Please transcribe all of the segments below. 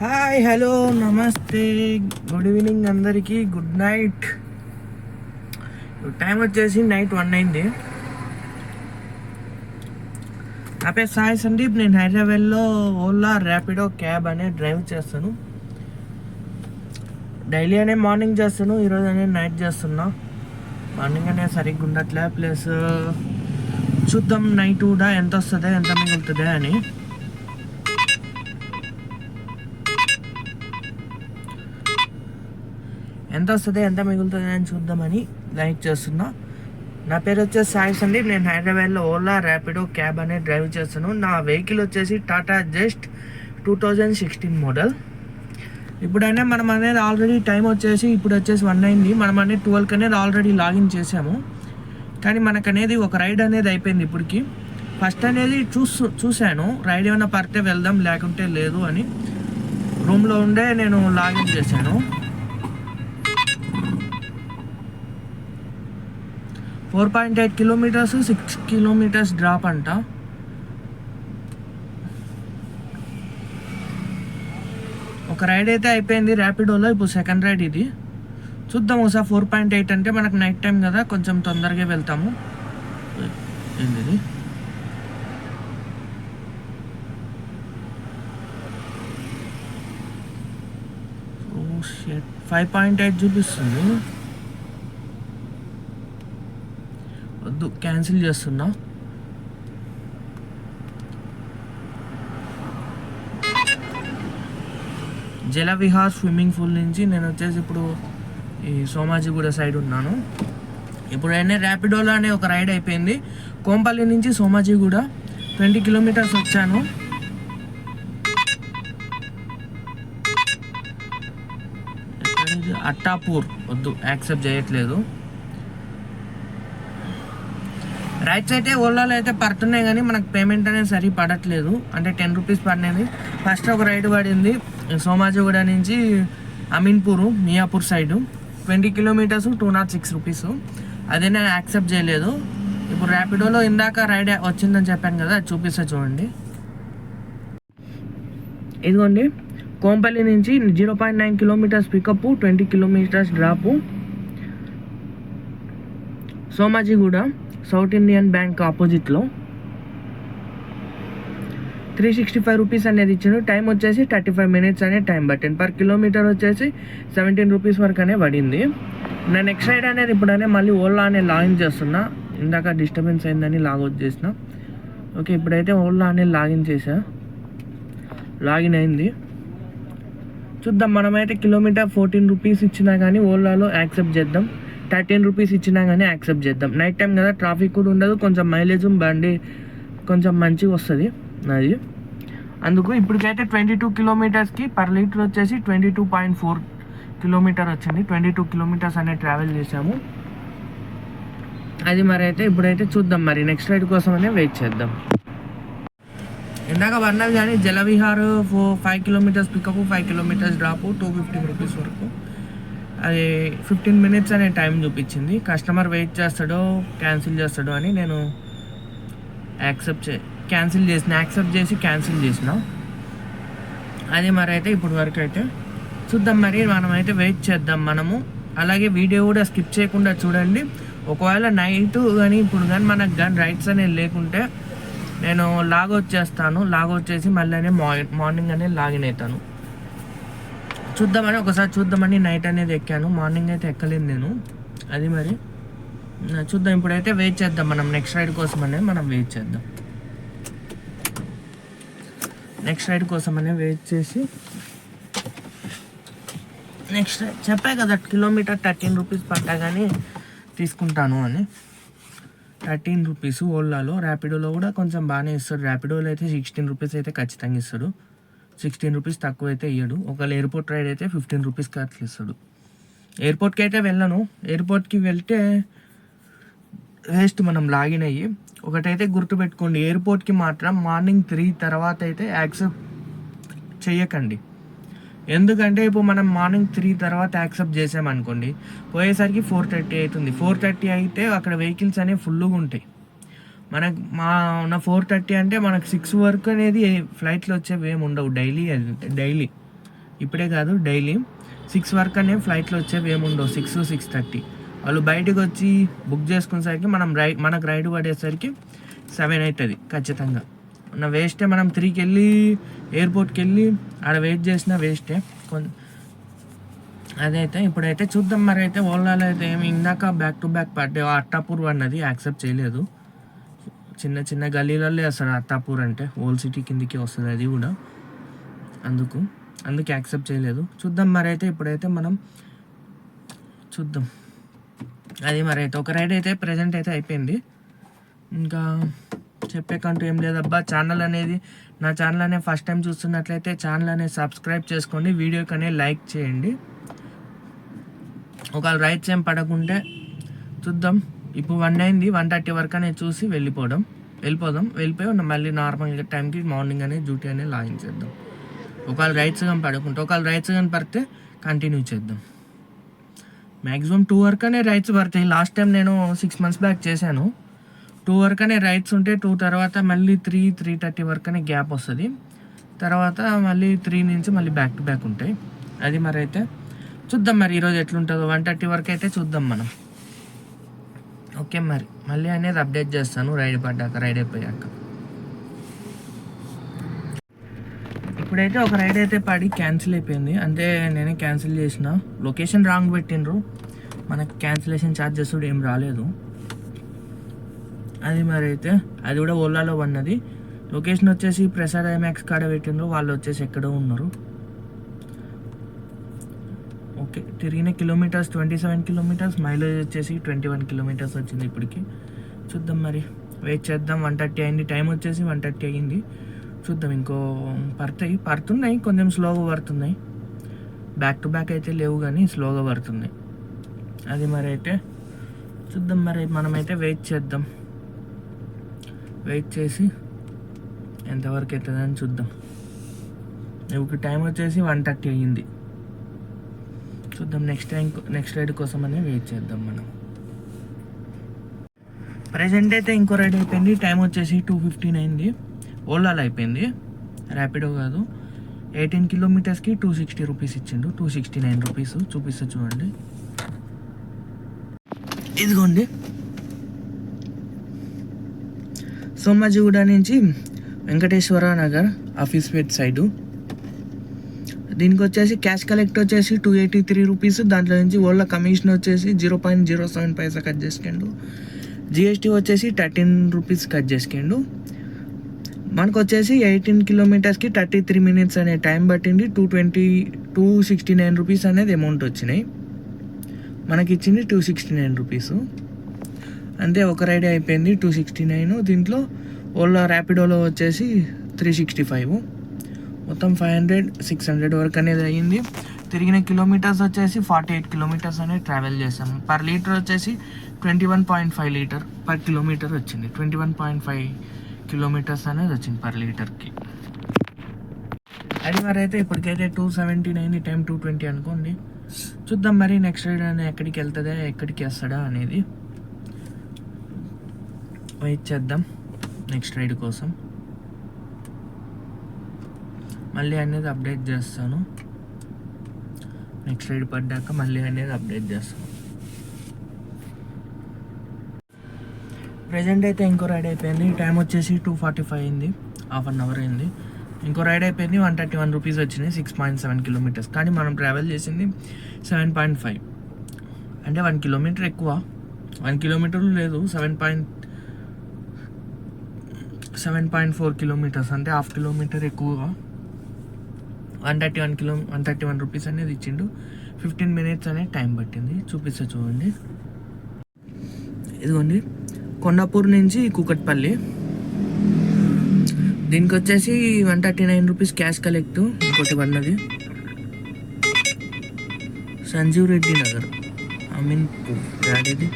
Hi hello నమస్తే. Good evening అందరికీ. Good night. Time వచ్చేసి నైట్ వన్ అయింది. నా పేరు సాయి సందీప్. నేను హైదరాబాద్లో ఓలా ర్యాపిడో క్యాబ్ అనే డ్రైవ్ చేస్తాను. డైలీ అనే మార్నింగ్ చేస్తాను ఈరోజు అనే నైట్ చేస్తున్నా. మార్నింగ్ అనే సరిగ్గా ఉండట్లే. ప్లస్ చూద్దాం నైట్ కూడా ఎంత వస్తుందో ఎంత మిగులుతుందో అని. ఎంత వస్తుంది ఎంత మిగులుతుంది అని చూద్దామని లైక్ చేస్తున్నా. నా పేరు వచ్చేసి సాయిస్ అండి నేను హైదరాబాద్లో ఓలా ర్యాపిడో క్యాబ్ అనేది డ్రైవ్ చేస్తాను. నా వెహికల్ వచ్చేసి Tata just two thousand sixteen model. ఇప్పుడైనా మనం అనేది ఆల్రెడీ టైం వచ్చేసి ఇప్పుడు వచ్చేసి వన్ అయింది మనం అనేది ట్వెల్వ్కి అనేది ఆల్రెడీ లాగిన్ చేసాము. కానీ మనకు అనేది ఒక రైడ్ అనేది అయిపోయింది ఇప్పటికి. ఫస్ట్ అనేది చూసు చూశాను. రైడ్ ఏమైనా పడితే వెళ్దాం లేకుంటే లేదు అని. రూమ్లో ఉండే నేను లాగిన్ చేశాను. Four point eight kilometres six kilometres drop అంట. ఒక రైడ్ అయితే అయిపోయింది ర్యాపిడోలో ఇప్పుడు సెకండ్ రైడ్ ఇది. చూద్దాం ఒకసారి ఫోర్ పాయింట్ ఎయిట్ అంటే మనకు నైట్ టైం కదా కొంచెం తొందరగా వెళ్తాము. ఏంటిది? ఫైవ్ పాయింట్ ఎయిట్ చూపిస్తుంది. వద్దు. క్యాన్సిల్ చేస్తున్నా. జలవిహార్ స్విమ్మింగ్ పూల్ నుంచి నేను వచ్చేసి ఇప్పుడు ఈ సోమాజిగూడ సైడ్ ఉన్నాను. ఇప్పుడు ర్యాపిడోలో అనే ఒక రైడ్ అయిపోయింది. కోంపల్లి నుంచి సోమాజిగూడ ట్వంటీ కిలోమీటర్స్ వచ్చాను. అట్టాపూర్. వద్దు యాక్సెప్ట్ చేయట్లేదు. రైట్స్ అయితే ఓలాలో అయితే పడుతున్నాయి కానీ మనకు పేమెంట్ అనేది సరి పడట్లేదు. అంటే టెన్ రూపీస్ పడినది. ఫస్ట్ ఒక రైడ్ పడింది. సోమాజిగూడ నుంచి Ameenpur Miyapur side. Twenty kilometres two naught six rupees. అదే నేను యాక్సెప్ట్ చేయలేదు. ఇప్పుడు ర్యాపిడోలో ఇందాక రైడ్ వచ్చిందని చెప్పాను కదా అది చూపిస్తా చూడండి. ఇదిగోండి. కోంపల్లి నుంచి zero point nine kilometres pickup twenty kilometres drop Somajiguda South Indian Bank ఆపోజిట్లో త్రీ సిక్స్టీ ఫైవ్ రూపీస్ అనేది ఇచ్చాను టైం వచ్చేసి థర్టీ ఫైవ్ మినిట్స్ అనే టైం పట్టింది పర్ కిలోమీటర్ వచ్చేసి సెవెంటీన్ రూపీస్ వరకు అనే పడింది. నా నెక్స్ట్ రైడ్ అనేది ఇప్పుడనే మళ్ళీ ఓలా అనే లాగిన్ చేస్తున్నా. ఇందాక డిస్టర్బెన్స్ అయిందని లాగౌట్ చేసిన. ఓకే ఇప్పుడైతే ఓలా అనే లాగిన్ చేసా లాగిన్ అయింది. చూద్దాం మనమైతే కిలోమీటర్ ఫోర్టీన్ రూపీస్ ఇచ్చినా కానీ ఓలాలో యాక్సెప్ట్ చేద్దాం. థర్టీన్ రూపీస్ ఇచ్చినా కానీ యాక్సెప్ట్ చేద్దాం. నైట్ టైం కదా ట్రాఫిక్ కూడా ఉండదు కొంచెం మైలేజ్ బండి కొంచెం మంచిగా వస్తుంది. అది. అందుకు ఇప్పటికైతే ట్వంటీ టూ కిలోమీటర్స్కి పర్ లీటర్ వచ్చేసి twenty two point four kilometre వచ్చింది. ట్వంటీ టూ కిలోమీటర్స్ అనేది ట్రావెల్ చేసాము అది మరి అయితే ఇప్పుడైతే చూద్దాం మరి. నెక్స్ట్ రైడ్ కోసమనే వెయిట్ చేద్దాం. ఇందాక పడినవి కానీ Jalavihar four five kilometres pickup five kilometres drop two fifty rupees వరకు. అది ఫిఫ్టీన్ మినిట్స్ అనే టైం చూపించింది. కస్టమర్ వెయిట్ చేస్తాడో క్యాన్సిల్ చేస్తాడో అని నేను యాక్సెప్ట్ చే క్యాన్సిల్ చేసిన యాక్సెప్ట్ చేసి క్యాన్సిల్ చేసిన. అది మరి అయితే ఇప్పుడు వరకు అయితే చూద్దాం మరి మనమైతే వెయిట్ చేద్దాం మనము. అలాగే వీడియో కూడా స్కిప్ చేయకుండా చూడండి. ఒకవేళ నైట్ కానీ ఇప్పుడు కానీ మనకు కానీ రైట్స్ అనేది లేకుంటే నేను లాగౌట్ చేస్తాను. లాగౌట్ చేసి మళ్ళీ మార్నింగ్ అనేది లాగిన్ అవుతాను. చూద్దామని ఒకసారి చూద్దామని నైట్ అనేది ఎక్కాను. మార్నింగ్ అయితే ఎక్కలేదు నేను. అది మరి. చూద్దాం. ఇప్పుడైతే వెయిట్ చేద్దాం మనం. నెక్స్ట్ రైడ్ కోసం అనేది మనం వెయిట్ చేద్దాం. నెక్స్ట్ రైడ్ కోసం అనేది వెయిట్ చేసి. నెక్స్ట్ చెప్పా కదా కిలోమీటర్ థర్టీన్ రూపీస్ పట్టా కానీ తీసుకుంటాను అని. థర్టీన్ రూపీస్ ఓలాలో ర్యాపిడోలో కూడా కొంచెం బాగానే ఇస్తాడు. ర్యాపిడోలో అయితే సిక్స్టీన్ రూపీస్ అయితే ఖచ్చితంగా ఇస్తాడు. సిక్స్టీన్ రూపీస్ తక్కువ అయితే ఇయ్యడు. ఒకవేళ ఎయిర్పోర్ట్ రైడ్ అయితే ఫిఫ్టీన్ రూపీస్కి అట్లా ఇస్తాడు. ఎయిర్పోర్ట్కి అయితే వెళ్ళను. ఎయిర్పోర్ట్కి వెళ్తే వేస్ట్ మనం లాగిన్ అయ్యి ఒకటైతే గుర్తుపెట్టుకోండి ఎయిర్పోర్ట్కి మాత్రం మార్నింగ్ త్రీ తర్వాత అయితే యాక్సెప్ట్ చేయకండి ఎందుకంటే ఇప్పుడు మనం మార్నింగ్ త్రీ తర్వాత యాక్సెప్ట్ చేసామనుకోండి పోయేసరికి ఫోర్ థర్టీ అవుతుంది. ఫోర్ థర్టీ అయితే అక్కడ వెహికల్స్ అనేవి ఫుల్గా ఉంటాయి. మనకు మా ఉన్న ఫోర్ థర్టీ అంటే మనకు సిక్స్ వరకు అనేది ఫ్లైట్లో వచ్చేవి ఏమి ఉండవు. డైలీ డైలీ ఇప్పుడే కాదు డైలీ సిక్స్ వరకు అనే ఫ్లైట్లో వచ్చేవి ఏమి ఉండవు. సిక్స్ సిక్స్ థర్టీ వాళ్ళు బయటకు వచ్చి బుక్ చేసుకునేసరికి మనం రై మనకు రైడ్ పడేసరికి సెవెన్ అవుతుంది ఖచ్చితంగా. నా వేస్టే మనం త్రీకి వెళ్ళి ఎయిర్పోర్ట్కి వెళ్ళి ఆడ వెయిట్ చేసిన వేస్టే కొన్ అదైతే ఇప్పుడైతే చూద్దాం. మరి అయితే ఓలాలో అయితే ఏమి ఇందాక బ్యాక్ టు బ్యాక్ పడ్డే అట్టాపూర్ అన్నది యాక్సెప్ట్ చేయలేదు. చిన్న చిన్న గల్లీలలో అసలు అత్తాపూర్ అంటే. ఓల్డ్ సిటీ కిందికి వస్తుంది అది కూడా. అందుకు అందుకే యాక్సెప్ట్ చేయలేదు. చూద్దాం మరైతే ఇప్పుడైతే మనం చూద్దాం. అది మరి అయితే ఒక రైడ్ అయితే ప్రజెంట్ అయితే అయిపోయింది. ఇంకా చెప్పేకంటూ ఏం లేదబ్బా. ఛానల్ అనేది నా ఛానల్ అనేది ఫస్ట్ టైం చూస్తున్నట్లయితే ఛానల్ అనేది సబ్స్క్రైబ్ చేసుకోండి. వీడియోకి అనేది లైక్ చేయండి. ఒకవేళ రైట్స్ ఏం పడకుంటే చూద్దాం. ఇప్పుడు వన్ అయింది వన్ థర్టీ వరకు అనేది చూసి వెళ్ళిపోవడం వెళ్ళిపోదాం వెళ్ళిపోయి ఉన్న మళ్ళీ నార్మల్గా టైంకి మార్నింగ్ అనేది డ్యూటీ అనేది లాగిన్ చేద్దాం. ఒకవేళ రైట్స్ కానీ పడుకుంటే ఒకవేళ రైట్స్ కానీ పడితే కంటిన్యూ చేద్దాం. మ్యాక్సిమం టూ వరకు అనే రైట్స్ పడతాయి. లాస్ట్ టైం నేను సిక్స్ మంత్స్ బ్యాక్ చేశాను. టూ వరకు అనే రైట్స్ ఉంటే టూ తర్వాత మళ్ళీ త్రీ త్రీ థర్టీ వరకు అనే గ్యాప్ వస్తుంది. తర్వాత మళ్ళీ త్రీ నుంచి మళ్ళీ బ్యాక్ టు బ్యాక్ ఉంటాయి. అది మరి అయితే చూద్దాం మరి ఈరోజు ఎట్లుంటుందో. వన్ థర్టీ వరకు అయితే చూద్దాం మనం. ఓకే మరి. మళ్ళీ అనేది అప్డేట్ చేస్తాను. రైడ్ పడ్డాక రైడ్ అయిపోయాక. ఇప్పుడైతే ఒక రైడ్ అయితే పడి క్యాన్సిల్ అయిపోయింది. అంటే నేనే క్యాన్సిల్ చేసిన. లొకేషన్ రాంగ్ పెట్టిండ్రు. మనకి క్యాన్సిలేషన్ ఛార్జెస్ కూడా ఏం రాలేదు. అది మరి అయితే అది కూడా ఓలాలో ఉన్నది లొకేషన్ వచ్చేసి ప్రసాద్ ఐమాక్స్ కాడ పెట్టిండ్రు. వాళ్ళు వచ్చేసి ఎక్కడో ఉన్నారు. ఓకే. తిరిగిన kilometres twenty seven kilometres mileage వచ్చేసి ట్వంటీ వన్ కిలోమీటర్స్ వచ్చింది ఇప్పటికి. చూద్దాం మరి. వెయిట్ చేద్దాం. వన్ థర్టీ అయింది. టైం వచ్చేసి వన్ థర్టీ అయింది చూద్దాం. ఇంకో పడతాయి. పడుతున్నాయి. కొంచెం స్లోగా పడుతున్నాయి. బ్యాక్ టు బ్యాక్ అయితే లేవు కానీ స్లోగా పడుతున్నాయి. అది మరి అయితే చూద్దాం మరి. మనమైతే వెయిట్ చేద్దాం. వెయిట్ చేసి ఎంతవరకు అవుతుందని చూద్దాం. ఇప్పుడు టైం వచ్చేసి వన్ థర్టీ అయ్యింది. చూద్దాం. నెక్స్ట్ టైం నెక్స్ట్ రైడ్ కోసం అని వెయిట్ చేద్దాం మనం. ప్రజెంట్ అయితే ఇంకో రైడ్ అయిపోయింది. టైం వచ్చేసి టూ ఫిఫ్టీన్ అయింది ఓలాలో అయిపోయింది. ర్యాపిడో కాదు. ఎయిటీన్ కిలోమీటర్స్కి టూ సిక్స్టీ రూపీస్ ఇచ్చిండు. టూ సిక్స్టీ నైన్ రూపీస్ చూపిస్తా చూడండి. ఇదిగోండి. సోమాజిగూడ నుంచి వెంకటేశ్వర నగర్ ఆఫీస్ పేట్ సైడు. దీనికి వచ్చేసి క్యాష్ కలెక్ట్ వచ్చేసి టూ ఎయిటీ త్రీ రూపీస్ దాంట్లో నుంచి ఓళ్ళ కమిషన్ వచ్చేసి zero point zero seven paisa cut చేసుకుండు. GST వచ్చేసి థర్టీన్ రూపీస్ కట్ చేసుకుండు. మనకు వచ్చేసి ఎయిటీన్ కిలోమీటర్స్కి థర్టీ త్రీ మినిట్స్ అనే టైం పట్టింది. Two twenty two sixty nine rupees అనేది అమౌంట్ వచ్చినాయి. మనకి ఇచ్చింది టూ సిక్స్టీ నైన్ రూపీస్ అంతే ఒక రైడ్ అయిపోయింది టూ సిక్స్టీ నైన్ దీంట్లో ఓలా ర్యాపిడోలో వచ్చేసి త్రీ సిక్స్టీ ఫైవ్ మొత్తం ఫైవ్ హండ్రెడ్ సిక్స్ హండ్రెడ్ వరకు అనేది అయ్యింది. తిరిగిన కిలోమీటర్స్ వచ్చేసి ఫార్టీ ఎయిట్ కిలోమీటర్స్ అనేది ట్రావెల్ చేసాం పర్ లీటర్ వచ్చేసి twenty one point five litre per kilometre వచ్చింది. Twenty one point five kilometres అనేది వచ్చింది పర్ లీటర్కి అది మరి అయితే ఇప్పటికైతే టూ సెవెంటీన్ అయింది టైం టూ ట్వంటీ అనుకోండి. చూద్దాం మరి నెక్స్ట్ రైడ్ అనేది ఎక్కడికి వెళ్తుందా ఎక్కడికి వస్తాడా అనేది. వెయిట్ చేద్దాం. నెక్స్ట్ రైడ్ కోసం. మళ్ళీ అనేది అప్డేట్ చేస్తాను. నెక్స్ట్ రైడ్ పడ్డాక మళ్ళీ అనేది అప్డేట్ చేస్తాను. ప్రజెంట్ అయితే ఇంకో రైడ్ అయిపోయింది. టైం వచ్చేసి టూ ఫార్టీ ఫైవ్ అయింది. హాఫ్ అన్ అవర్ అయింది. ఇంకో రైడ్ అయిపోయింది. వన్ థర్టీ వన్ రూపీస్ వచ్చినాయి. సిక్స్ పాయింట్ సెవెన్ కిలోమీటర్స్ కానీ మనం ట్రావెల్ చేసింది సెవెన్ పాయింట్ ఫైవ్ అంటే వన్ కిలోమీటర్ ఎక్కువ. వన్ కిలోమీటర్లు లేదు. Seven point seven point four kilometres అంటే హాఫ్ కిలోమీటర్ ఎక్కువగా. One thirty one kilo one thirty one rupees అనేది ఇచ్చిండు. ఫిఫ్టీన్ మినిట్స్ అనేది టైం పట్టింది. చూపిస్తా చూడండి. ఇదిగోండి. కొండాపూర్ నుంచి కూకట్పల్లి. దీనికి వచ్చేసి one thirty nine rupees cash collect. ఇంకోటి పడినది సంజీవ్ రెడ్డి నగర్. ఐ మీన్ యాడిది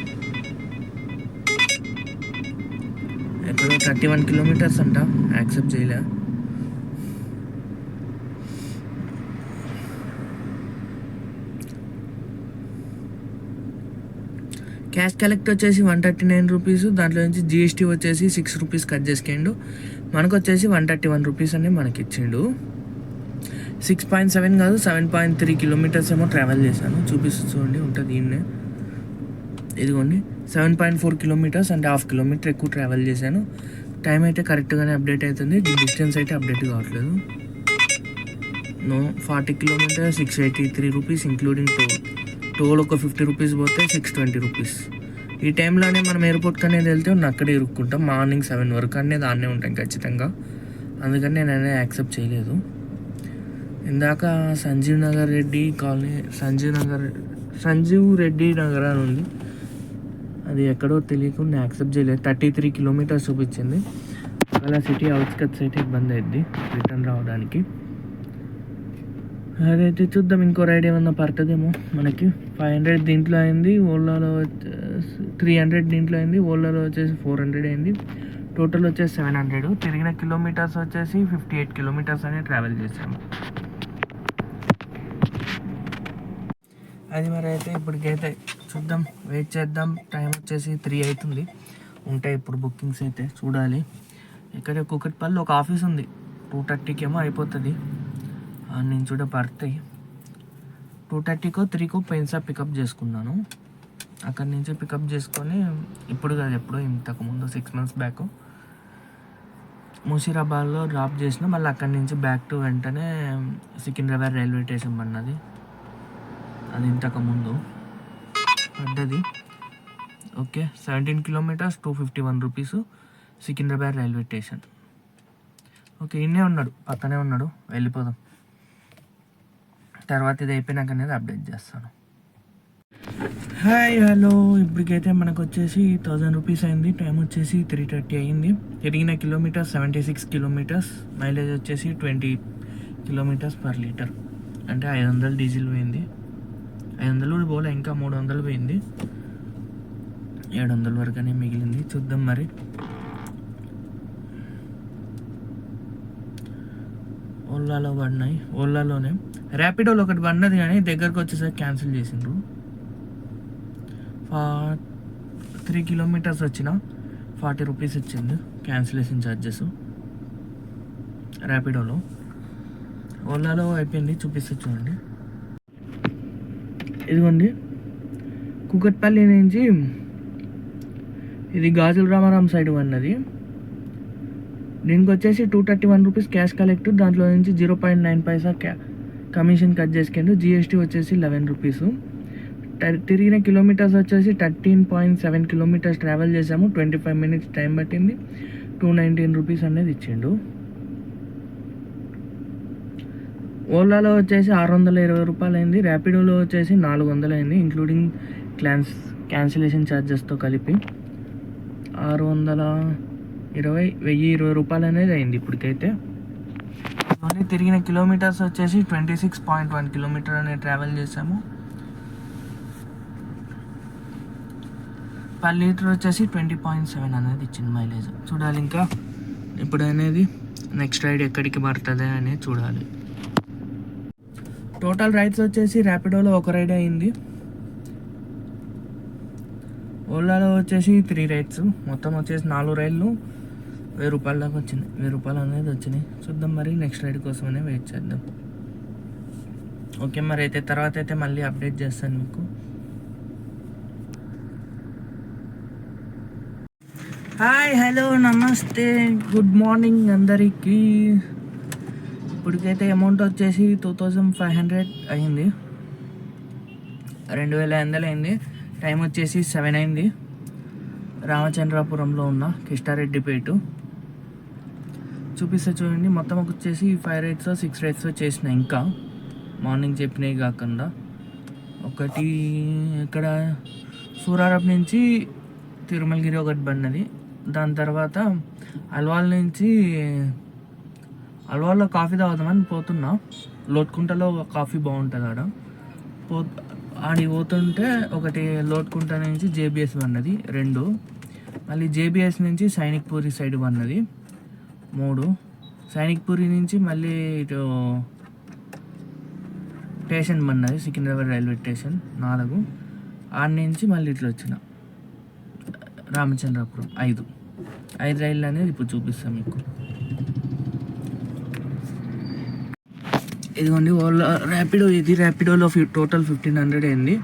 ఎక్కడో థర్టీ వన్ కిలోమీటర్స్ అంట. యాక్సెప్ట్ చేయలే. క్యాష్ కలెక్ట్ వచ్చేసి వన్ థర్టీ నైన్ రూపీస్ దాంట్లో నుంచి జిఎస్టీ వచ్చేసి సిక్స్ రూపీస్ కట్ చేసుకుండు. మనకు వచ్చేసి వన్ థర్టీ వన్ రూపీస్ అనేది మనకి ఇచ్చిండు సిక్స్ పాయింట్ సెవెన్ కాదు సెవెన్ పాయింట్ త్రీ కిలోమీటర్స్ ఏమో ట్రావెల్ చేశాను. చూపిస్తూ చూడండి ఉంటుంది ఈయన్నే ఇదిగోండి సెవెన్ పాయింట్ ఫోర్ కిలోమీటర్స్ అంటే హాఫ్ కిలోమీటర్ ఎక్కువ ట్రావెల్ చేశాను. టైం అయితే కరెక్ట్గానే అప్డేట్ అవుతుంది డిస్టెన్స్ అయితే అప్డేట్ కావట్లేదు. No forty kilometres six eighty three rupees including toll toll ఒక ఫిఫ్టీ రూపీస్ పోతే సిక్స్ ట్వంటీ రూపీస్. ఈ టైంలోనే మనం ఎయిర్పోర్ట్కి అనేది వెళ్తే అక్కడే ఇరుక్కుంటాం. మార్నింగ్ సెవెన్ వరకు అనేది దాన్నే ఉంటాం ఖచ్చితంగా. అందుకని నేను అనేది యాక్సెప్ట్ చేయలేదు. ఇందాక సంజీవ్ నగర్ రెడ్డి కాలనీ సంజీవ్ నగర్ సంజీవ్ రెడ్డి నగర్ అని ఉంది. అది ఎక్కడో తెలియకుండా యాక్సెప్ట్ చేయలేదు. థర్టీ త్రీ కిలోమీటర్స్ చూపించింది. అలా సిటీ అవుట్స్కట్స్ అయితే ఇబ్బంది అయింది రిటర్న్ రావడానికి. అదైతే చూద్దాం ఇంకో రైడ్ ఏమన్నా పడుతుందేమో మనకి. ఫైవ్ హండ్రెడ్ దీంట్లో అయింది ఓలాలో త్రీ హండ్రెడ్ దీంట్లో అయింది ఓలాలో వచ్చేసి ఫోర్ హండ్రెడ్ అయింది. టోటల్ వచ్చేసి సెవెన్ హండ్రెడ్ తిరిగిన కిలోమీటర్స్ వచ్చేసి ఫిఫ్టీ ఎయిట్ కిలోమీటర్స్ అనే ట్రావెల్ చేసాము అది మరి అయితే ఇప్పటికైతే చూద్దాం వెయిట్ చేద్దాం. టైం వచ్చేసి త్రీ అవుతుంది. ఉంటాయి ఇప్పుడు బుకింగ్స్ అయితే చూడాలి. ఇక్కడ కుకట్పల్లి ఒక ఆఫీస్ ఉంది. టూ థర్టీకి ఏమో అయిపోతుంది. నేను చూడ పడతాయి టూ థర్టీకో త్రీకో పెన్సా పికప్ చేసుకున్నాను. అక్కడి నుంచి పికప్ చేసుకొని ఇప్పుడు కాదు ఎప్పుడో ఇంతకు ముందు సిక్స్ మంత్స్ బ్యాక్ ముషీరాబాద్లో డ్రాప్ చేసిన మళ్ళీ అక్కడి నుంచి బ్యాక్ టు వెంటనే సికింద్రాబాద్ రైల్వే స్టేషన్ పడినది. అది ఇంతకుముందు పడ్డది. Okay seventeen kilometres two fifty one rupees Secunderabad railway station. Okay ఇన్నే ఉన్నాడు పక్కనే ఉన్నాడు. వెళ్ళిపోదాం. తర్వాత ఇది అయిపోయినాక అనేది అప్డేట్ చేస్తాను. హాయ్ హలో ఇప్పటికైతే మనకు వచ్చేసి థౌజండ్ రూపీస్ అయింది. టైం వచ్చేసి త్రీ థర్టీ అయింది. తిరిగిన kilometres seventy six kilometres mileage వచ్చేసి ట్వంటీ కిలోమీటర్స్ పర్ లీటర్ అంటే ఐదు వందలు డీజిల్ పోయింది. ఐదు వందలు కూడా పోలే ఇంకా మూడు వందలు పోయింది. ఏడు వందల వరకునే మిగిలింది. చూద్దాం మరి. ఓలాలో పడినాయి. ఓలాలోనే ర్యాపిడోలో ఒకటి పడినది కానీ దగ్గరకు వచ్చేసరికి క్యాన్సిల్ చేసిండ్రు. ఫా త్రీ కిలోమీటర్స్ వచ్చిన ఫార్టీ రూపీస్ ఇచ్చింది క్యాన్సిలేషన్ ఛార్జెస్ ర్యాపిడోలో ఓలాలో అయిపోయింది. చూపిస్తే చూడండి. ఇదిగోండి. కుకట్పల్లి నుంచి ఇది గాజుల రామారాం సైడ్ అన్నది దీనికి వచ్చేసి two thirty one rupees cash collect దాంట్లో నుంచి జీరో పాయింట్ నైన్ పైసా క్యా కమిషన్ కట్ చేసుకుంటూ జిఎస్టీ వచ్చేసి లెవెన్ రూపీస్ తిరిగిన కిలోమీటర్స్ వచ్చేసి thirteen point seven kilometres travel చేసాము ట్వంటీ ఫైవ్ మినిట్స్ టైం పట్టింది టూ నైన్టీన్ రూపీస్ అనేది ఇచ్చిండు. ఓలాలో వచ్చేసి ఆరు వందల ఇరవై రూపాయలు అయింది ర్యాపిడోలో వచ్చేసి నాలుగు వందలు అయింది ఇంక్లూడింగ్ క్లాన్స్ క్యాన్సిలేషన్ ఛార్జెస్తో కలిపి. ఆరు వందల ఇరవై వెయ్యి ఇరవై రూపాయలు అనేది అయింది ఇప్పటికైతే. మళ్ళీ తిరిగిన కిలోమీటర్స్ వచ్చేసి twenty six point one kilometre అనేది ట్రావెల్ చేసాము పర్ లీటర్ వచ్చేసి ట్వంటీ పాయింట్ సెవెన్ అనేది ఇచ్చింది మైలేజ్ చూడాలి ఇంకా ఇప్పుడు అనేది నెక్స్ట్ రైడ్ ఎక్కడికి పడుతుంది అనేది చూడాలి. టోటల్ రైడ్స్ వచ్చేసి ర్యాపిడోలో ఒక రైడ్ అయింది. ఓలాలో వచ్చేసి త్రీ రైడ్స్ మొత్తం వచ్చేసి నాలుగు రైళ్ళు వెయ్యి రూపాయల దాకా వచ్చింది. వెయ్యి రూపాయలు అనేది వచ్చినాయి. చూద్దాం మరి నెక్స్ట్ రైడ్ కోసమనే వెయిట్ చేద్దాం. ఓకే మరి అయితే తర్వాత అయితే మళ్ళీ అప్డేట్ చేస్తాను మీకు. హాయ్ హలో నమస్తే. గుడ్ మార్నింగ్ అందరికీ. ఇప్పటికైతే అమౌంట్ వచ్చేసి టూ థౌజండ్ ఫైవ్ హండ్రెడ్ అయింది. రెండు వేల ఎనిమిది అయింది. టైం వచ్చేసి సెవెన్ అయింది. రామచంద్రాపురంలో ఉన్న కిష్టారెడ్డిపేట చూపిస్తే చూడండి. మొత్తం వచ్చేసి ఫైవ్ రైడ్స్ సిక్స్ రైడ్స్ చేసిన ఇంకా. మార్నింగ్ చెప్పినవి కాకుండా. ఒకటి ఇక్కడ సూరారప్ నుంచి తిరుమలగిరి ఒకటి బండి దాని తర్వాత అల్వాల్ నుంచి అల్వాల్లో కాఫీ తాగుదామని పోతున్నా. లోట్కుంటలో కాఫీ బాగుంటుంది ఆడ. పో ఆడి పోతుంటే ఒకటి లోట్కుంట నుంచి జేబిఎస్ అన్నది రెండు. మళ్ళీ జేబిఎస్ నుంచి సైనిక్ పూరి సైడ్ అన్నది మూడు. సైనిక్పూరి నుంచి మళ్ళీ ఇటు స్టేషన్ పన్నది సికింద్రాబాద్ రైల్వే స్టేషన్ నాలుగు. ఆడ నుంచి మళ్ళీ ఇట్లా వచ్చిన. రామచంద్రపురం ఐదు. ఐదు రైళ్ళు అనేది ఇప్పుడు చూపిస్తాం మీకు. ఇదిగోండి ఓలా ర్యాపిడో ఇది ర్యాపిడోలో ఫి టోటల్ ఫిఫ్టీన్ హండ్రెడ్ అయింది.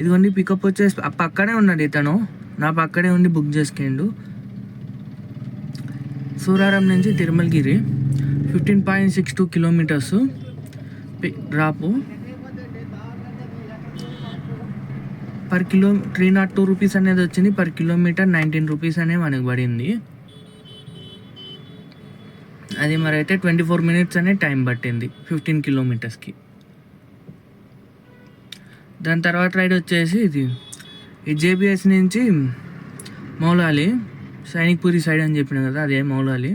ఇదిగోండి పికప్ వచ్చేసి పక్కనే ఉన్నాడు ఇతను. నా పక్కనే ఉండి బుక్ చేసుకుండు. సూరారం నుంచి Tirumalagiri fifteen point six two kilometres drop per kilo three naught two rupees అనేది వచ్చింది. పర్ కిలోమీటర్ నైన్టీన్ రూపీస్ అనేది మనకు పడింది. అది మరి అయితే ట్వంటీ ఫోర్ మినిట్స్ అనే టైం పట్టింది ఫిఫ్టీన్ కిలోమీటర్స్కి దాని తర్వాత రైడ్ వచ్చేసి ఇది ఈ జేబిఎస్ నుంచి మౌలాలి సైనిక్పూరి సైడ్ అని చెప్పిన కదా అదే Moulali.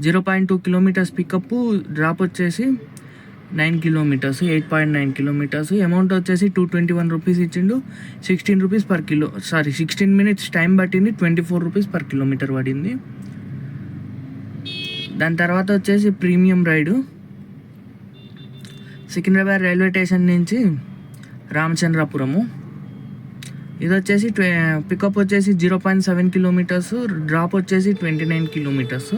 Zero point two kilometres pickup drop వచ్చేసి nine kilometres eight point nine kilometres. Amount వచ్చేసి టూ ట్వంటీ వన్ రూపీస్ ఇచ్చిండు. Sixteen rupees per kilo sorry sixteen minutes time పట్టింది twenty four rupees per kilometre పడింది. దాని తర్వాత వచ్చేసి premium ride. Secunderabad railway station నుంచి రామచంద్రపురము. ఇది వచ్చేసి పికప్ వచ్చేసి zero point seven kilometres drop వచ్చేసి ట్వంటీ నైన్ కిలోమీటర్స్.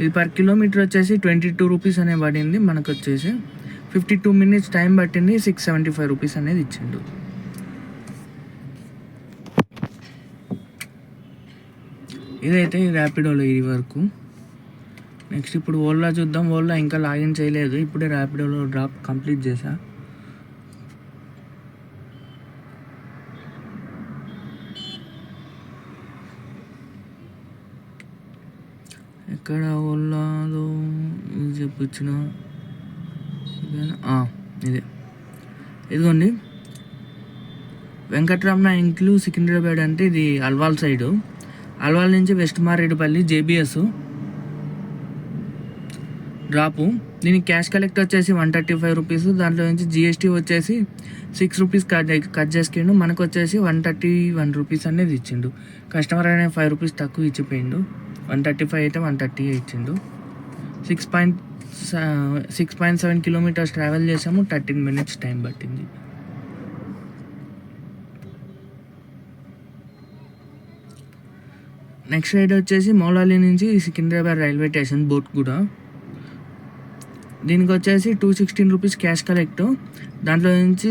ఇది పర్ కిలోమీటర్ వచ్చేసి ట్వంటీ టూ రూపీస్ అనే పడింది మనకు వచ్చేసి ఫిఫ్టీ టూ మినిట్స్ టైం పట్టింది సిక్స్ సెవెంటీ ఫైవ్ రూపీస్ అనేది ఇచ్చిండు. ఇదైతే ర్యాపిడోలో ఇది వరకు. నెక్స్ట్ ఇప్పుడు ఓలా చూద్దాం. ఓలా ఇంకా లాగిన్ చేయలేదు. ఇప్పుడే ర్యాపిడోలో డ్రాప్ కంప్లీట్ చేశాను ఎక్కడ ఓలాదో ఇది చెప్పించిన ఇదే. ఇదిగోండి. వెంకటరమణ ఇంక్లు సికింద్రాబాద్ అంటే ఇది అల్వాల్ సైడు. అల్వాల్ నుంచి వెస్ట్ మారేడుపల్లి జేబిఎస్. డ్రాపు దీనికి క్యాష్ కలెక్ట్ వచ్చేసి వన్ థర్టీ ఫైవ్ రూపీస్. దాంట్లో నుంచి జిఎస్టీ వచ్చేసి సిక్స్ రూపీస్ కట్ కట్ చేసుకుండు మనకు వచ్చేసి వన్ థర్టీ వన్ రూపీస్ అనేది ఇచ్చిండు. కస్టమర్ అనే ఫైవ్ రూపీస్ తక్కువ ఇచ్చిపోయిండు. వన్ థర్టీ ఫైవ్ అయితే వన్ థర్టీ ఇచ్చిండు. Six point six point seven kilometres travel చేసాము థర్టీన్ మినిట్స్ టైం పట్టింది. నెక్స్ట్ రైడ్ వచ్చేసి మౌలాలి నుంచి సికింద్రాబాద్ రైల్వే స్టేషన్ బోట్ కూడా. దీనికి వచ్చేసి two sixteen rupees cash collect. దాంట్లో నుంచి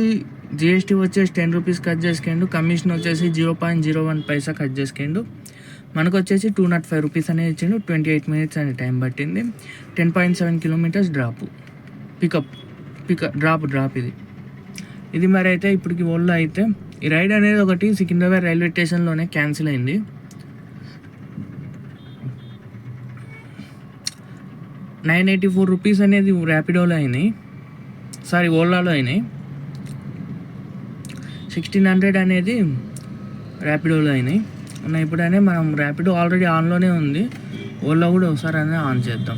జిఎస్టీ వచ్చేసి టెన్ రూపీస్ కట్ చేసుకోండు కమిషన్ వచ్చేసి zero point zero one paisa cut చేసుకోండు. మనకు వచ్చేసి టూ నాట్ ఫైవ్ రూపీస్ అనేది ఇచ్చిండు. ట్వంటీ ఎయిట్ మినిట్స్ అనే టైం పట్టింది. Ten point seven kilometres drop pickup pickup drop drop ఇది. ఇది మరి అయితే ఇప్పటికి ఓళ్ళో అయితే ఈ రైడ్ అనేది ఒకటి సికింద్రాబాద్ రైల్వే స్టేషన్లోనే క్యాన్సిల్ అయింది. నైన్ ఎయిటీ ఫోర్ రూపీస్ అనేది ర్యాపిడోలో అయినాయి. సారీ ఓలాలో అయినాయి. సిక్స్టీన్ హండ్రెడ్ అనేది ర్యాపిడోలో అయినాయి. ఇప్పుడనే మనం ర్యాపిడో ఆల్రెడీ ఆన్లోనే ఉంది. ఓలా కూడా ఒకసారి అనేది ఆన్ చేద్దాం.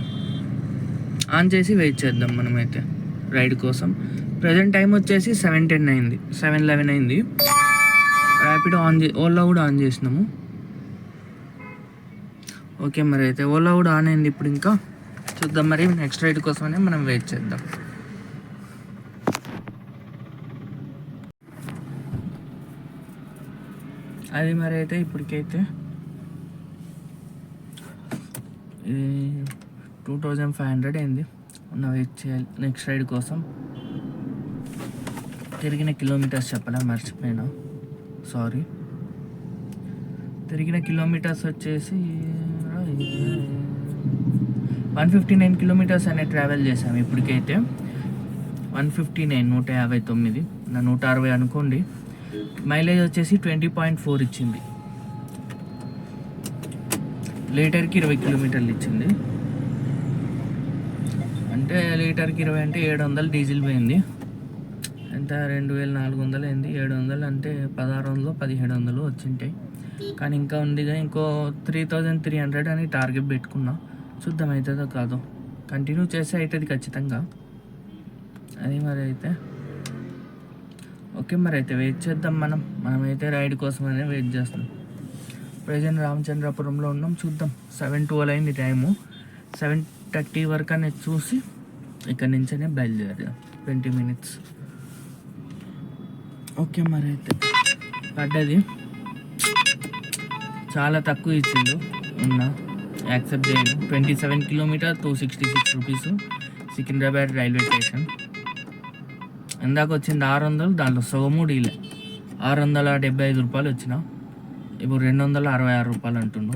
ఆన్ చేసి వెయిట్ చేద్దాం మనమైతే. రైడ్ కోసం. ప్రజెంట్ టైం వచ్చేసి సెవెన్ టెన్ అయింది. సెవెన్ లెవెన్ అయింది. ర్యాపిడో ఆన్ చే ఓలా కూడా ఆన్ చేసినాము. ఓకే మరి అయితే ఓలా కూడా ఆన్ అయింది ఇప్పుడు ఇంకా. చూద్దాం మరి నెక్స్ట్ రైడ్ కోసమనే మనం వెయిట్ చేద్దాం. అది మరి అయితే ఇప్పటికైతే ఇది టూ థౌజండ్ ఫైవ్ హండ్రెడ్ అయింది. ఉన్న వెయిట్ చేయాలి. నెక్స్ట్ రైడ్ కోసం తిరిగిన కిలోమీటర్స్ చెప్పలే మర్చిపోయినా. సారీ తిరిగిన కిలోమీటర్స్ వచ్చేసి వన్ ఫిఫ్టీ నైన్ కిలోమీటర్స్ అనే ట్రావెల్ చేసాము ఇప్పటికైతే. వన్ ఫిఫ్టీ నైన్ నూట యాభై తొమ్మిది. నా నూట అరవై అనుకోండి. మైలేజ్ వచ్చేసి ట్వంటీ పాయింట్ ఫోర్ ఇచ్చింది. లీటర్కి ఇరవై కిలోమీటర్లు ఇచ్చింది. అంటే లీటర్కి ఇరవై అంటే ఏడు వందలు డీజిల్ పోయింది. ఎంత? రెండు వేల నాలుగు వందలు అయింది. ఏడు వందలు అంటే పదహారు వందలు పదిహేడు వందలు వచ్చింటాయి. కానీ ఇంకా ఉందిగా ఇంకో త్రీ థౌజండ్ త్రీ హండ్రెడ్ అని టార్గెట్ పెట్టుకున్నా. చూద్దాం అవుతుందో కాదో. కంటిన్యూ చేస్తే అవుతుంది ఖచ్చితంగా. అది మరి అయితే. ఓకే మరి అయితే వెయిట్ చేద్దాం మనం. మనమైతే రైడ్ కోసం అనేది వెయిట్ చేస్తాం ప్రజెంట్ రామచంద్రపురంలో ఉన్నాం. చూద్దాం. సెవెన్ ట్వెల్వ్ అయింది టైము సెవెన్ థర్టీ వరకు అనేది చూసి ఇక్కడ నుంచే బయలుదేరాం ట్వంటీ మినిట్స్ ఓకే మరి అయితే. పడ్డది. చాలా తక్కువ ఇచ్చిండు. ఉన్నా యాక్సెప్ట్ చేయను. Twenty seven kilometre two sixty six rupees Secunderabad railway station. ఇందాక వచ్చింది ఆరు వందలు దాంట్లో సగము డీలే. ఆరు వందల డెబ్బై ఐదు రూపాయలు వచ్చిన. ఇప్పుడు రెండు వందల అరవై ఆరు రూపాయలు అంటుండు.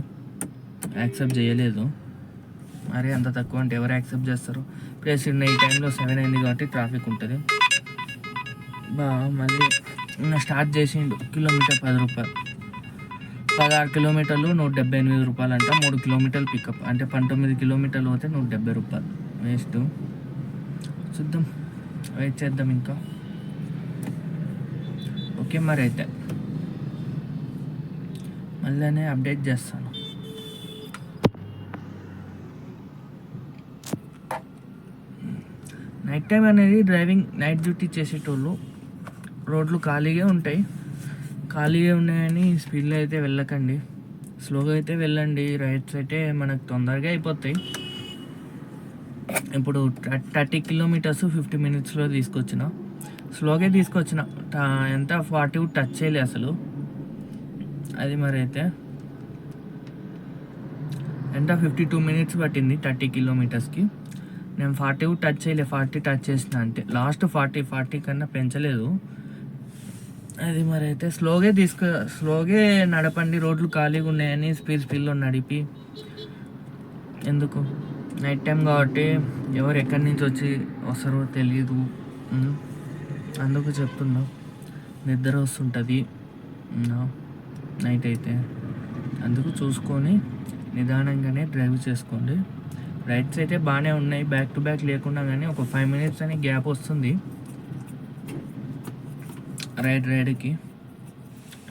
యాక్సెప్ట్ చేయలేదు. మరి అంత తక్కువ అంటే ఎవరు యాక్సెప్ట్ చేస్తారు? ప్లస్ ఈ టైంలో సెవెన్ అయింది కాబట్టి ట్రాఫిక్ ఉంటుంది. బా మళ్ళీ స్టార్ట్ చేసిండు కిలోమీటర్ పది రూపాయలు. పదహారు కిలోమీటర్లు నూట డెబ్బై ఎనిమిది రూపాయలు అంట మూడు కిలోమీటర్లు పికప్ అంటే పంతొమ్మిది కిలోమీటర్లు పోతే నూట డెబ్బై రూపాయలు. వేస్ట్. చూద్దాం. వెయిట్ చేద్దాం ఇంకా. ఓకే మరి అయితే. మళ్ళీ అప్డేట్ చేస్తాను. నైట్ టైం అనేది డ్రైవింగ్ నైట్ డ్యూటీ చేసేటోళ్ళు రోడ్లు ఖాళీగా ఉంటాయి. ఖాళీగా ఉన్నాయని స్పీడ్లో అయితే వెళ్ళకండి. స్లోగా అయితే వెళ్ళండి. రైడ్స్ అయితే మనకు తొందరగా అయిపోతాయి. ఇప్పుడు థర్టీ కిలోమీటర్స్ ఫిఫ్టీ మినిట్స్లో తీసుకొచ్చిన. స్లోగా తీసుకొచ్చిన. ట- ఎంత ఫార్టీ టచ్ చేయలే అసలు. అది మరి అయితే. ఎంత ఫిఫ్టీ టూ మినిట్స్ పట్టింది థర్టీ కిలోమీటర్స్కి. నేను ఫార్టీ టచ్ చేయలే ఫార్టీ టచ్ చేసిన అంటే లాస్ట్ ఫార్టీ ఫార్టీ కన్నా పెంచలేదు. అది మరి అయితే స్లోగే తీసుకు స్లోగే నడపండి. రోడ్లు ఖాళీగా ఉన్నాయని స్పీడ్ స్పీడ్లో నడిపి. ఎందుకు? నైట్ టైం కాబట్టి ఎవరు ఎక్కడి నుంచి వచ్చి వస్తారో తెలియదు అందుకు చెప్తున్నా నిద్ర వస్తుంటుంది. నైట్ అయితే. అందుకు చూసుకొని నిదానంగానే డ్రైవ్ చేసుకోండి. రైడ్స్ అయితే బాగానే ఉన్నాయి. బ్యాక్ టు బ్యాక్ లేకుండా కానీ ఒక ఫైవ్ మినిట్స్ అని గ్యాప్ వస్తుంది. రైడ్ రైడ్కి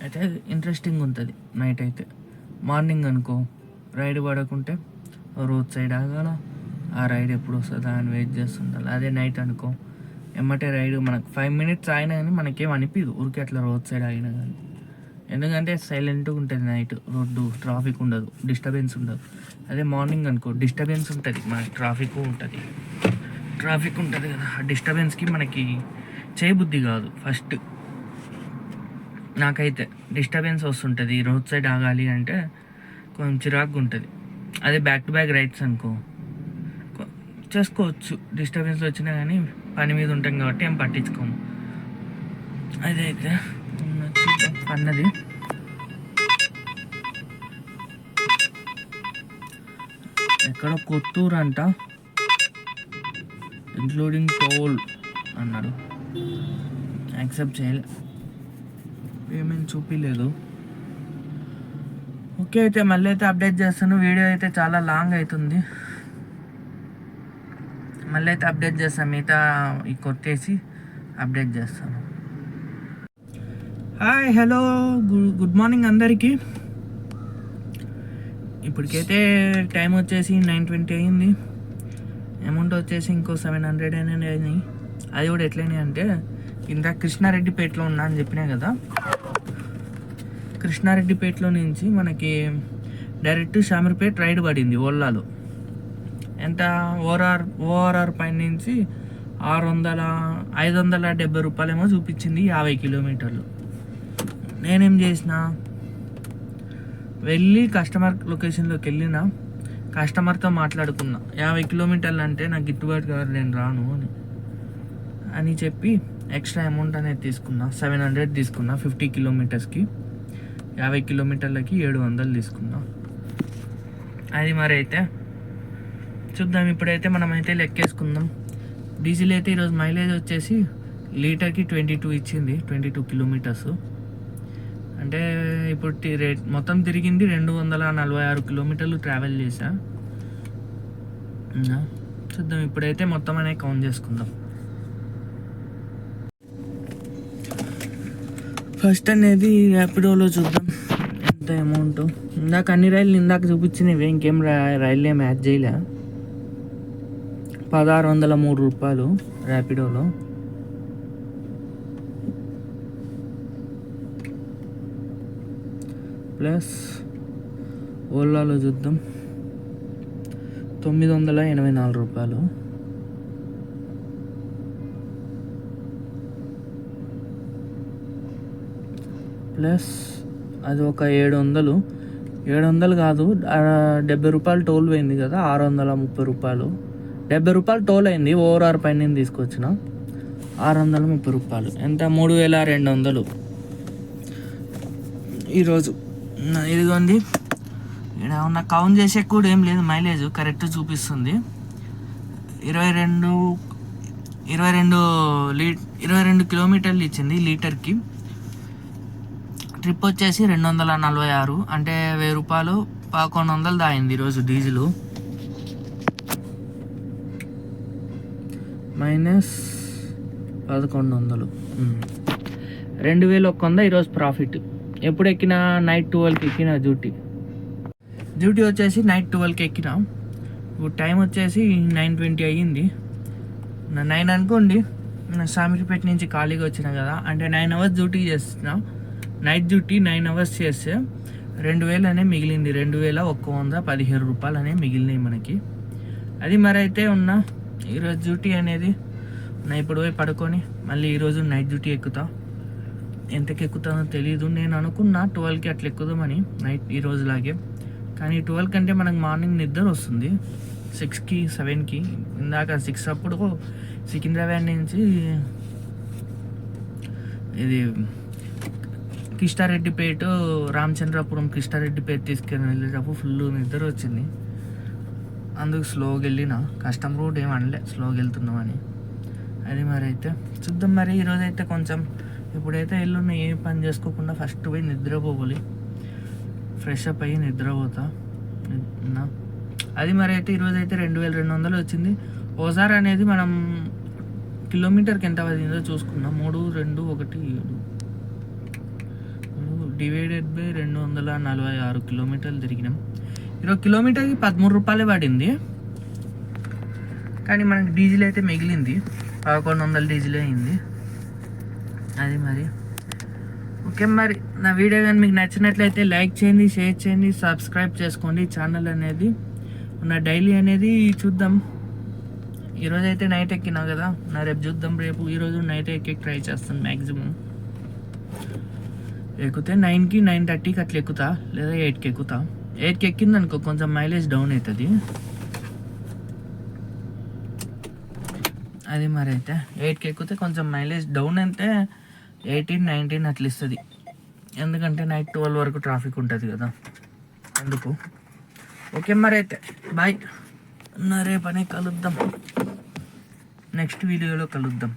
అయితే ఇంట్రెస్టింగ్ ఉంటుంది. నైట్ అయితే. మార్నింగ్ అనుకో రైడ్ పడకుంటే రోడ్ సైడ్ ఆగాల ఆ రైడ్ ఎప్పుడు వస్తుందా అని వెయిట్ చేస్తుండాలి. అదే నైట్ అనుకో. ఎమ్మటే రైడ్ మనకు ఫైవ్ మినిట్స్ అయినా కానీ మనకేం అనిపించదు ఊరికే అట్లా రోడ్ సైడ్ ఆగినా కానీ ఎందుకంటే సైలెంట్గా ఉంటుంది నైట్ రోడ్డు ట్రాఫిక్ ఉండదు. డిస్టర్బెన్స్ ఉండదు. అదే మార్నింగ్ అనుకో. డిస్టర్బెన్స్ ఉంటుంది. మనకి ట్రాఫిక్ ఉంటుంది. ట్రాఫిక్ ఉంటుంది కదా. ఆ డిస్టర్బెన్స్కి మనకి చేయబుద్ధి కాదు. ఫస్ట్ నాకైతే డిస్టర్బెన్స్ వస్తుంటుంది. రోడ్ సైడ్ ఆగాలి అంటే కొంచెం చిరాకుగా ఉంటుంది. అదే బ్యాక్ టు బ్యాక్ రైడ్స్ అనుకో. చేసుకోవచ్చు. డిస్టర్బెన్స్ వచ్చినా కానీ పని మీద ఉంటాం కాబట్టి ఏం పట్టించుకోము. అదైతే అన్నది. ఎక్కడ కొత్తూరు అంట. ఇంక్లూడింగ్ టోల్ అన్నాడు. యాక్సెప్ట్ చేయలే. పేమెంట్ చూపించలేదు ఓకే అయితే మళ్ళీ అయితే అప్డేట్ చేస్తాను వీడియో అయితే చాలా లాంగ్ అవుతుంది మళ్ళీ అయితే అప్డేట్ చేస్తాను మిగతా ఈ కొట్టేసి అప్డేట్ చేస్తాను. హాయ్ హలో గుడ్ మార్నింగ్ అందరికీ. ఇప్పటికైతే టైం వచ్చేసి నైన్ ట్వంటీ అయింది. అమౌంట్ వచ్చేసి ఇంకో సెవెన్ హండ్రెడ్ అయినా అయినాయి. అది కూడా ఎట్లయినాయి అంటే ఇంత కృష్ణారెడ్డిపేటలో ఉన్నా అని చెప్పినా కదా కృష్ణారెడ్డిపేటలో నుంచి మనకి డైరెక్ట్ షామీర్పేట్ రైడ్ పడింది ఓలాలో ఎంత? ఓఆర్ఆర్ ఓఆర్ఆర్ పైన నుంచి ఆరు వందల ఐదు వందల డెబ్బై రూపాయలేమో చూపించింది యాభై కిలోమీటర్లు. నేనేం చేసిన? వెళ్ళి కస్టమర్ లొకేషన్లోకి వెళ్ళిన కస్టమర్తో మాట్లాడుకున్నా. యాభై కిలోమీటర్లు అంటే నాకు గిట్టుబాటు కాదు నేను రాను అని. అని చెప్పి ఎక్స్ట్రా అమౌంట్ అనేది తీసుకున్నా సెవెన్ హండ్రెడ్ తీసుకున్నా ఫిఫ్టీ కిలోమీటర్స్కి. యాభై కిలోమీటర్లకి ఏడు వందలు తీసుకున్నాం. అది మరి అయితే చూద్దాం. ఇప్పుడైతే మనం అయితే లెక్కేసుకుందాం. డీజిల్ అయితే ఈరోజు మైలేజ్ వచ్చేసి లీటర్కి ట్వంటీ టూ ఇచ్చింది ట్వంటీ టూ కిలోమీటర్స్. అంటే ఇప్పుడు రేట్ మొత్తం తిరిగింది రెండు వందల నలభై ఆరు కిలోమీటర్లు ట్రావెల్ చేశా. చూద్దాం. ఇప్పుడైతే మొత్తం అనేది కౌంట్ చేసుకుందాం. ఫస్ట్ అనేది ర్యాపిడోలో చూద్దాం. ఎంత అమౌంట్ ఇందాక అన్ని రైళ్ళు ఇందాక చూపించినవి ఇంకేం రైళ్ళు ఏం యాడ్ చేయలే. పదహారు వందల మూడు రూపాయలు ర్యాపిడోలో ప్లస్ ఓలాలో చూద్దాం. తొమ్మిది వందల ఎనభై నాలుగు రూపాయలు. ప్లస్ అది ఒక ఏడు వందలు ఏడు వందలు కాదు డెబ్బై రూపాయలు టోల్ పోయింది కదా ఆరు వందల ముప్పై రూపాయలు. డెబ్బై రూపాయలు టోల్ అయింది ఓవర్ పైన తీసుకొచ్చిన. ఆరు వందల ముప్పై రూపాయలు. ఎంత? మూడు వేల రెండు వందలు ఈరోజు ఇదిగోండి. ఇక్కడ ఉన్న కౌంట్ చేసే కూడా ఏం లేదు మైలేజ్ కరెక్ట్ చూపిస్తుంది. ఇరవై రెండు ఇరవై రెండు లీ ఇరవై రెండు కిలోమీటర్లు ఇచ్చింది లీటర్కి. ట్రిప్ వచ్చేసి రెండు వందల నలభై ఆరు. అంటే వెయ్యి రూపాయలు పదకొండు వందలు దాయింది ఈరోజు డీజిల్. మైనస్ పదకొండు వందలు రెండు వేలు ఒక్క వంద ఈరోజు ప్రాఫిట్. ఎప్పుడు ఎక్కినా నైట్ ట్వెల్వ్కి ఎక్కిన డ్యూటీ. డ్యూటీ వచ్చేసి నైట్ ట్వెల్వ్కి ఎక్కిన ఇప్పుడు టైం వచ్చేసి నైన్ ట్వంటీ అయ్యింది. నా నైన్ అనుకోండి సామిరిపేట నుంచి ఖాళీగా వచ్చిన కదా అంటే నైన్ అవర్స్ డ్యూటీ చేస్తున్నా. నైట్ డ్యూటీ నైన్ అవర్స్ చేస్తే రెండు వేలు అనే మిగిలింది. రెండు వేల ఒక్క వంద పదిహేను రూపాయలు అనే మిగిలినాయి మనకి. అది మరి అయితే ఉన్న ఈరోజు డ్యూటీ అనేది. నా ఇప్పుడు పోయి పడుకొని మళ్ళీ ఈరోజు నైట్ డ్యూటీ ఎక్కుతా. ఎంతకు ఎక్కుతానో తెలియదు నేను అనుకున్నా ట్వెల్వ్కి అట్లా ఎక్కుదామని నైట్ ఈ రోజులాగే కానీ ట్వెల్వ్ కంటే మనకు మార్నింగ్ నిద్ర వస్తుంది. సిక్స్కి సెవెన్కి ఇందాక సిక్స్ అప్పుడు సికింద్రాబాద్ నుంచి ఇది కిష్టారెడ్డిపేట రామచంద్రపురం కిష్టారెడ్డిపేట తీసుకెళ్ళి వెళ్ళేటప్పుడు ఫుల్ నిద్ర వచ్చింది. అందుకు స్లోగా వెళ్ళిన కష్టం రూట్ ఏం అనలే స్లోగా వెళ్తున్నామని. అది మరి అయితే చూద్దాం మరి. ఈరోజు అయితే కొంచెం ఇప్పుడైతే ఎల్లున్న ఏ పని చేసుకోకుండా ఫస్ట్ పోయి నిద్రపోవాలి. ఫ్రెష్ అప్ అయ్యి నిద్రపోతా. అది మరి అయితే ఈరోజు అయితే రెండు వేల రెండు వందలు వచ్చింది. ఓసారి అనేది మనం కిలోమీటర్కి ఎంత పడిందో చూసుకున్నాం మూడు రెండు ఒకటి ఏడు. డివైడెడ్ బై రెండు వందల నలభై ఆరు కిలోమీటర్లు తిరిగినాం. ఇరవై కిలోమీటర్కి పదమూడు రూపాయలే పడింది. కానీ మనకి డీజిల్ అయితే మిగిలింది. పదకొండు వందల డీజిల్ అయింది. అది మరి. ఓకే మరి నా వీడియో కానీ మీకు నచ్చినట్లయితే లైక్ చేయండి షేర్ చేయండి సబ్స్క్రైబ్ చేసుకోండి. ఛానల్ అనేది నా డైలీ అనేది చూద్దాం. ఈరోజు అయితే నైట్ ఎక్కినా కదా. నా రేపు చూద్దాం రేపు. ఈరోజు నైట్ ఎక్కి ట్రై చేస్తాను మ్యాక్సిమం ఎక్కితే నైన్కి నైన్ థర్టీకి అట్లా ఎక్కుతా లేదా ఎయిట్కి ఎక్కుతా. ఎయిట్కి ఎక్కింది అనుకో కొంచెం మైలేజ్ డౌన్ అవుతుంది అది మరి అయితే. ఎయిట్కి ఎక్కితే కొంచెం మైలేజ్ డౌన్ అంటే ఎయిటీన్ నైన్టీన్ అట్లా ఇస్తుంది. ఎందుకంటే నైట్ ట్వెల్వ్ వరకు ట్రాఫిక్ ఉంటుంది కదా. అందుకు. ఓకే మరి అయితే. బాయ్ నా రేపనే కలుద్దాం. నెక్స్ట్ వీడియోలో కలుద్దాం.